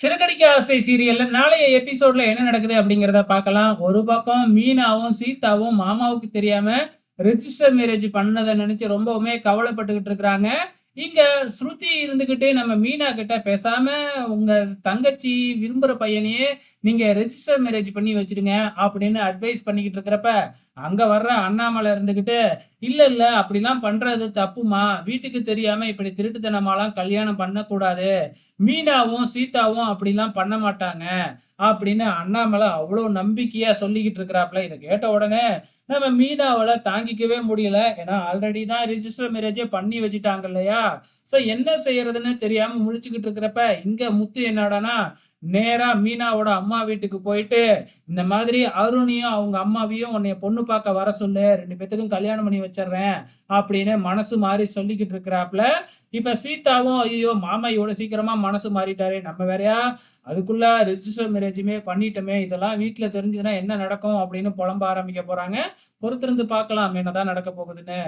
சிறகடிக்க ஆசை சீரியல்ல நாளைய எபிசோட்ல என்ன நடக்குது அப்படிங்கிறத பார்க்கலாம். ஒரு பக்கம் மீனாவும், சீதாவும் மாமாவுக்கு தெரியாம ரெஜிஸ்டர் மேரேஜ் பண்ணதை நினைச்சு ரொம்பவுமே கவலைப்பட்டுக்கிட்டு இருக்கிறாங்க. இங்க ஸ்ருதி இருந்துகிட்டு நம்ம மீனா கிட்ட பேசாம உங்க தங்கச்சி விரும்புற பையனையே நீங்க ரெஜிஸ்டர் மேரேஜ் பண்ணி வச்சிருங்க அப்படின்னு அட்வைஸ் பண்ணிக்கிட்டு இருக்கிறப்ப, அங்க வர்ற அண்ணாமலை இருந்துகிட்டு, இல்ல இல்ல அப்படிலாம் பண்றது தப்புமா. வீட்டுக்கு தெரியாம இப்படி திருட்டுத்தனமாலாம் கல்யாணம் பண்ணக்கூடாது. மீனாவும், சீதாவும் அப்படிலாம் பண்ண மாட்டாங்க. அப்படின்னு அண்ணாமலை அவ்வளோ நம்பிக்கையா சொல்லிக்கிட்டு இருக்கிறாப்ல. இதை கேட்ட உடனே நம்ம மீனாவால தாங்கிக்கவே முடியல. ஏன்னா ஆல்ரெடி தான் ரிஜிஸ்டர் மேரேஜே பண்ணி வச்சுட்டாங்க இல்லையா? ஸோ என்ன செய்யறதுன்னு தெரியாம முழிச்சுக்கிட்டு இருக்கிறப்ப, இங்க முத்து என்னடான்னா, நேரா மீனாவோட அம்மா வீட்டுக்கு போயிட்டு, இந்த மாதிரி அருணையும், அவங்க அம்மாவையும் உன்னைய பொண்ணு பார்க்க வர சொல்லு. ரெண்டு பேத்துக்கும் கல்யாணம் பண்ணி வச்சிடுறேன் அப்படின்னு மனசு மாறி சொல்லிக்கிட்டு இருக்கிறாப்புல இப்ப சீதாவும், ஐயோ மாமா இவ்வளோ சீக்கிரமா மனசு மாறிட்டாரு நம்ம வேறையா அதுக்குள்ள ரெஜிஸ்டர் மேரேஜுமே பண்ணிட்டோமே! இதெல்லாம் வீட்டுல தெரிஞ்சதுன்னா என்ன நடக்கும்? அப்படின்னு புலம்ப ஆரம்பிக்க போறாங்க. பொறுத்திருந்து பார்க்கலாம் என்னதான் நடக்க போகுதுன்னு.